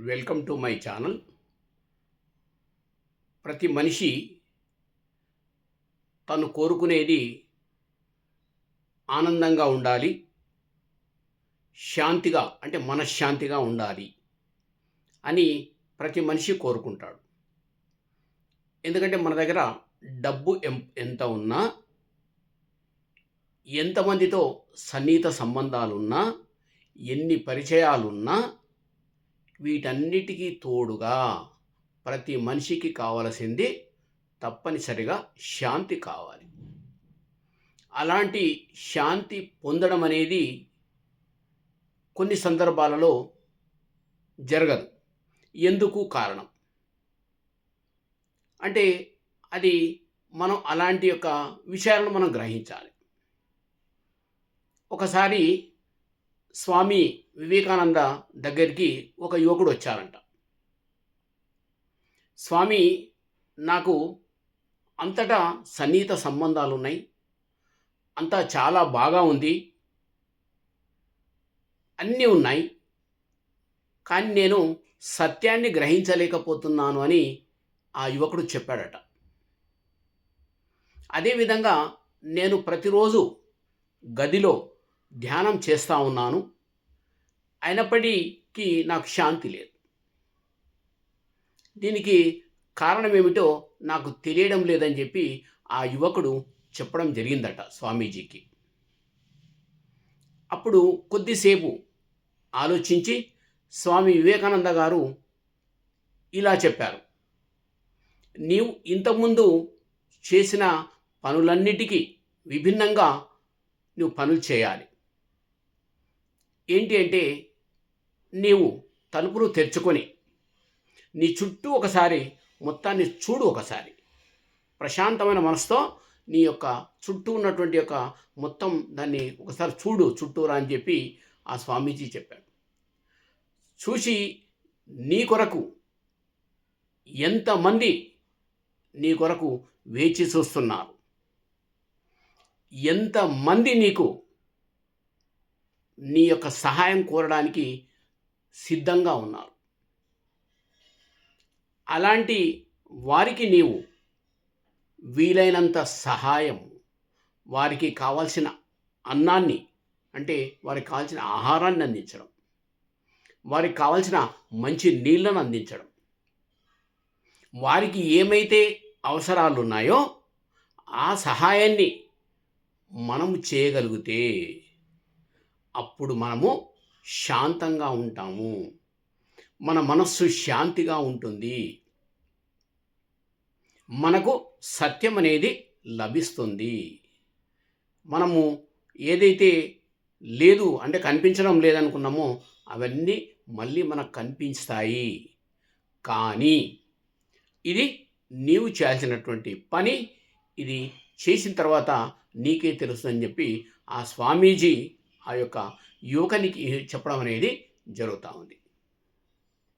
Welcome to my channel. ప్రతి మనిషి తను కోరుకునేది ఆనందంగా ఉండాలి శాంతిగా అంటే మనశ్శాంతిగా ఉండాలి అని ప్రతి మనిషి కోరుకుంటాడు. ఎందుకంటే మన దగ్గర డబ్బు ఎం- ఎంత ఉన్నా ఎంతమందితో సన్నిహిత సంబంధాలున్నా ఎన్ని పరిచయాలున్నా వీటన్నిటికీ తోడుగా ప్రతి మనిషికి కావలసింది తప్పనిసరిగా శాంతి కావాలి. అలాంటి శాంతి పొందడం అనేది కొన్ని సందర్భాలలో జరగదు. ఎందుకు కారణం? అంటే అది మనం అలాంటి యొక్క విషయాలను మనం గ్రహించాలి. ఒకసారి స్వామి వివేకానంద దగ్గరికి ఒక యువకుడు వచ్చారంట. స్వామి నాకు అంతటా సన్నిహిత సంబంధాలు ఉన్నాయి అంతా చాలా బాగా ఉంది. అన్నీ ఉన్నాయి. కానీ నేను సత్యాన్ని గ్రహించలేకపోతున్నాను అని ఆ యువకుడు చెప్పాడట. అదేవిధంగా నేను ప్రతిరోజు గదిలో ధ్యానం చేస్తూ ఉన్నాను. అయినప్పటికీ నాకు శాంతి లేదు. దీనికి కారణం ఏమిటో నాకు తెలియడం లేదని చెప్పి ఆ యువకుడు చెప్పడం జరిగిందట స్వామీజీకి. అప్పుడు కొద్దిసేపు ఆలోచించి స్వామి వివేకానంద గారు ఇలా చెప్పారు. నీవు ఇంతకుముందు చేసిన పనులన్నిటికీ విభిన్నంగా నువ్వు పనులు చేయాలి. ఏంటి అంటే నీవు తలుపులు తెరుచుకొని నీ చుట్టూ ఒకసారి మొత్తాన్ని చూడు ఒకసారి. ప్రశాంతమైన మనసుతో నీ యొక్క చుట్టూ ఉన్నటువంటి యొక్క మొత్తం దాన్ని ఒకసారి చూడు చుట్టూరా అని చెప్పి ఆ స్వామీజీ చెప్పాడు. చూసి నీ కొరకు ఎంతమంది నీ కొరకు వేచి చూస్తున్నారు? ఎంతమంది నీకు నీ యొక్క సహాయం కోరడానికి సిద్ధంగా ఉన్నారు. అలాంటి వారికి నీవు వీలైనంత సహాయం వారికి కావాల్సిన అన్నాన్ని అంటే వారికి కావాల్సిన ఆహారాన్ని అందించడం వారికి కావాల్సిన మంచి నీళ్ళను అందించడం. వారికి ఏమైతే అవసరాలు ఉన్నాయో ఆ సహాయాన్ని మనము చేయగలిగితే అప్పుడు మనము శాంతంగా ఉంటాము. మన మనస్సు శాంతిగా ఉంటుంది. మనకు సత్యం అనేది లభిస్తుంది. మనము ఏదైతే లేదు అంటే కనిపించడం లేదనుకున్నామో అవన్నీ మళ్ళీ మనకు కనిపిస్తాయి. కానీ ఇది నీవు చేయాల్సినటువంటి పని. ఇది చేసిన తర్వాత నీకే తెలుస్తుందని చెప్పి ఆ స్వామీజీ ఆ యొక్క యువకునికి చెప్పడం అనేది జరుగుతూ ఉంది.